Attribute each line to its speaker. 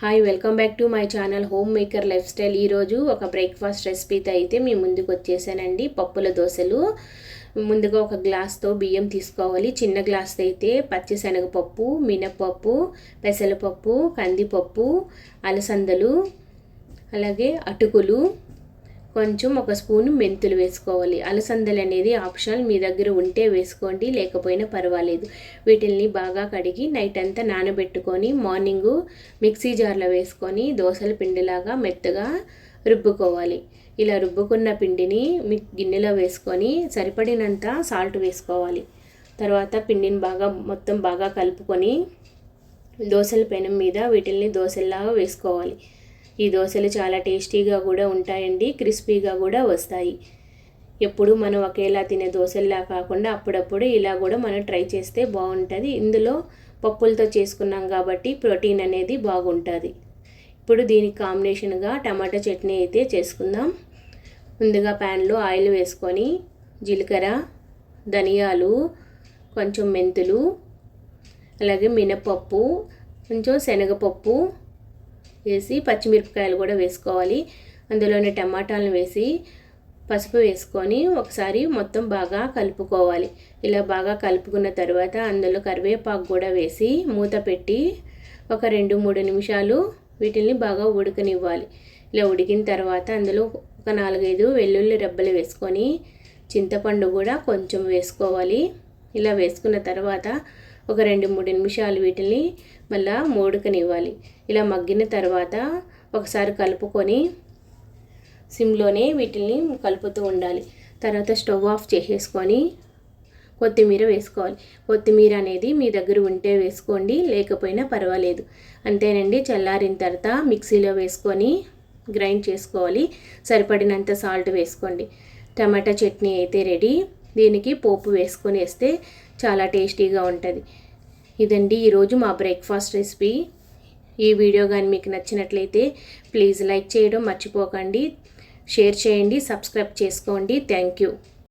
Speaker 1: Hi welcome back to my channel homemaker lifestyle ఈరోజు ఒక breakfast రెసిపీతో అయితే మీ ముందుకు వచ్చేసానండి. పప్పుల దోశలు. ముందుగా ఒక గ్లాస్తో బియ్యం తీసుకోవాలి. చిన్న గ్లాస్తో అయితే పచ్చిశనగపప్పు మినపప్పు పెసరపప్పు కందిపప్పు అలసందలు అలాగే అటుకులు కొంచెం ఒక స్పూన్ మెంతులు వేసుకోవాలి. అలసందలు అనేది ఆప్షనల్. మీ దగ్గర ఉంటే వేసుకోండి లేకపోయినా పర్వాలేదు. వీటిల్ని బాగా కడిగి నైట్ అంతా నానబెట్టుకొని మార్నింగు మిక్సీ జార్లో వేసుకొని దోశల పిండిలాగా మెత్తగా రుబ్బుకోవాలి. ఇలా రుబ్బుకున్న పిండిని మీ గిన్నెలో వేసుకొని సరిపడినంత సాల్ట్ వేసుకోవాలి. తర్వాత పిండిని బాగా మొత్తం బాగా కలుపుకొని దోశల పెనం మీద వీటిల్ని దోశల్లాగా వేసుకోవాలి. ఈ దోశలు చాలా టేస్టీగా కూడా ఉంటాయండి క్రిస్పీగా కూడా వస్తాయి. ఎప్పుడు మనం ఒకేలా తినే దోశల్లా కాకుండా అప్పుడప్పుడు ఇలా కూడా మనం ట్రై చేస్తే బాగుంటుంది. ఇందులో పప్పులతో చేసుకున్నాం కాబట్టి ప్రోటీన్ అనేది బాగుంటుంది. ఇప్పుడు దీనికి కాంబినేషన్గా టమాటా చట్నీ అయితే చేసుకుందాం. ముందుగా ప్యాన్లో ఆయిల్ వేసుకొని జీలకర్ర ధనియాలు కొంచెం మెంతులు అలాగే మినపప్పు కొంచెం శనగపప్పు వేసి పచ్చిమిరపకాయలు కూడా వేసుకోవాలి. అందులోనే టమాటాలను వేసి పసుపు వేసుకొని ఒకసారి మొత్తం బాగా కలుపుకోవాలి. ఇలా బాగా కలుపుకున్న తర్వాత అందులో కరివేపాకు కూడా వేసి మూత పెట్టి ఒక రెండు మూడు నిమిషాలు వీటిని బాగా ఉడకనివ్వాలి. ఇలా ఉడికిన తర్వాత అందులో ఒక నాలుగైదు వెల్లుల్లి రెబ్బలు వేసుకొని చింతపండు కూడా కొంచెం వేసుకోవాలి. ఇలా వేసుకున్న తర్వాత ఒక రెండు మూడు నిమిషాలు వీటిని మళ్ళా మూడుకనివ్వాలి. ఇలా మగ్గిన తర్వాత ఒకసారి కలుపుకొని సిమ్లోనే వీటిని కలుపుతూ ఉండాలి. తర్వాత స్టవ్ ఆఫ్ చేసేసుకొని కొత్తిమీర వేసుకోవాలి. కొత్తిమీర అనేది మీ దగ్గర ఉంటే వేసుకోండి లేకపోయినా పర్వాలేదు. అంతేనండి చల్లారిన తర్వాత మిక్సీలో వేసుకొని గ్రైండ్ చేసుకోవాలి. సరిపడినంత సాల్ట్ వేసుకోండి. టమాటా చట్నీ అయితే రెడీ. దీనికి పోపు వేసుకొని వేస్తే చాలా టేస్టీగా ఉంటుంది. ఇదండి ఈరోజు మా బ్రేక్ఫాస్ట్ రెసిపీ. ఈ వీడియో కానీ మీకు నచ్చినట్లయితే ప్లీజ్ లైక్ చేయడం మర్చిపోకండి. షేర్ చేయండి సబ్స్క్రైబ్ చేసుకోండి. Thank you.